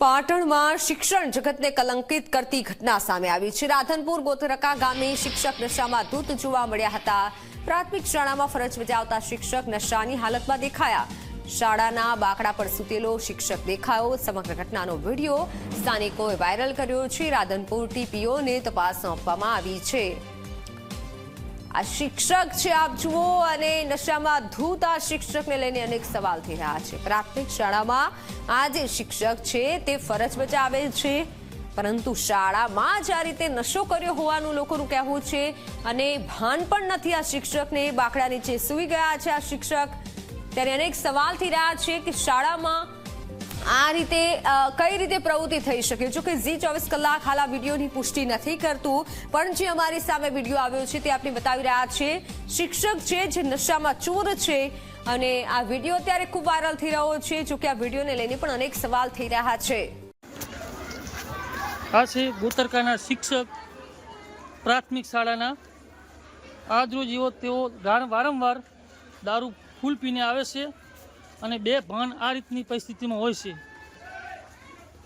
પાટણમાં શિક્ષણ જગતને કલંકિત કરતી ઘટના સામે આવી છે. રાધનપુર ગોતરકા ગામે શિક્ષક નશામાં ધૂત જોવા મળ્યા હતા. પ્રાથમિક શાળામાં ફરજ બજાવતા શિક્ષક નશાની હાલતમાં દેખાયા. શાળાના બાકડા પર સૂતેલો શિક્ષક દેખાયો. સમગ્ર ઘટનાનો વીડિયો સ્થાનિકોએ વાયરલ કર્યો છે. રાધનપુર ટીપીઓને તપાસ સોંપવામાં આવી છે. આ શિક્ષક છે, આપ જુઓ, અને નશામાં ધૂત આ શિક્ષકને લઈને અનેક સવાલ થઈ રહ્યા છે. પ્રાથમિક શાળામાં આ જે શિક્ષક છે, તે ફરજ બજાવે છે, પરંતુ શાળામાં જ આ રીતે નશો કર્યો હોવાનું લોકોનું કહેવું છે, અને ભાન પણ નથી આ શિક્ષકને. બાકડા નીચે સૂઈ ગયા છે આ શિક્ષક. ત્યારે અનેક સવાલ થઈ રહ્યા છે કે શાળામાં આ રીતે કઈ રીતે પ્રવૃત્તિ થઈ શકે? જો કે ઝી ચોવીસ કલાક હાલ આ વિડીયોની પુષ્ટિ નથી કરતું, પણ જે અમારી સામે વીડિયો આવ્યો છે તે આપણે બતાવી રહ્યા છે. શિક્ષક છે, જે નશામાં ચોર છે, અને આ વીડિયો અત્યારે ખૂબ વાયરલ થઈ રહ્યો છે, જો કે આ વિડીયોને લઈને પણ અનેક સવાલ થઈ રહ્યા છે. આ છે ગોતરકાના શિક્ષક પ્રાથમિક શાળાના. આજરોજ એવો તેઓ વારંવાર દારૂ ફૂલ પીને આવે છે. અને બે ભાન આ રીતની પરિસ્થિતિમાં હોય છે.